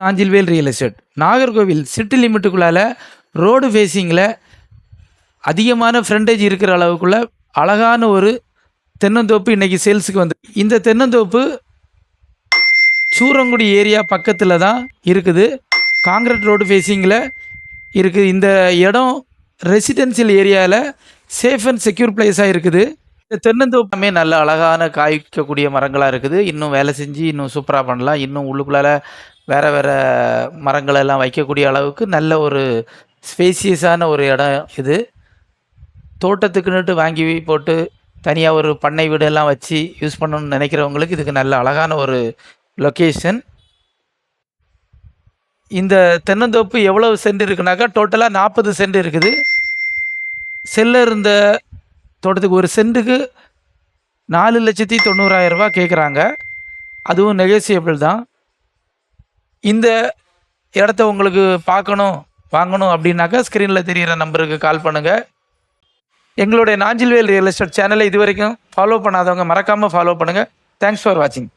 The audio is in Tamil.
Nanjilvel real estate Nagercoil city லிமிட்டுக்குள்ளால் road ஃபேஸிங்கில் அதிகமான ஃப்ரண்டேஜ் இருக்கிற அளவுக்குள்ள அழகான ஒரு தென்னந்தோப்பு இன்னைக்கு சேல்ஸுக்கு வந்து இந்த தென்னந்தோப்பு சூரங்குடி ஏரியா பக்கத்தில் தான் இருக்குது. காங்கிரட் ரோடு ஃபேஸிங்கில் இருக்குது இந்த இடம் ரெசிடென்சியல் ஏரியாவில் சேஃப் அண்ட் செக்யூர் பிளேஸாக இருக்குது. இந்த தென்னந்தோப்பமே நல்ல அழகான காய்க்கக்கூடிய மரங்களாக இருக்குது. இன்னும் வேலை செஞ்சு இன்னும் சூப்பராக பண்ணலாம். இன்னும் உள்ளுக்குள்ளால வேறு வேறு மரங்களெல்லாம் வைக்கக்கூடிய அளவுக்கு நல்ல ஒரு ஸ்பேசியஸான ஒரு இடம் இது. தோட்டத்துக்குன்னுட்டு வாங்கி போட்டு தனியாக ஒரு பண்ணை வீடெல்லாம் வச்சு யூஸ் பண்ணணும்னு நினைக்கிறவங்களுக்கு இதுக்கு நல்ல அழகான ஒரு லொக்கேஷன் இந்த தென்னந்தோப்பு எவ்வளவு சென்ட் இருக்குனாக்கா டோட்டலாக நாற்பது சென்ட் இருக்குது. செல்ல இருந்த தோட்டத்துக்கு ஒரு சென்ட்டுக்கு நாலு லட்சத்தி தொண்ணூறாயிரம் ரூபா கேட்குறாங்க அதுவும் நெகோசியபிள் தான். இந்த இடத்த உங்களுக்கு பார்க்கணும் வாங்கணும் அப்படின்னாக்கா ஸ்க்ரீனில் தெரிகிற நம்பருக்கு கால் பண்ணுங்கள் எங்களுடைய நாஞ்சில்வேல் ரியல் எஸ்டேட் சேனலை இது வரைக்கும் ஃபாலோ பண்ணாதவங்க மறக்காமல் ஃபாலோ பண்ணுங்கள் தேங்க்ஸ் ஃபார் வாட்சிங்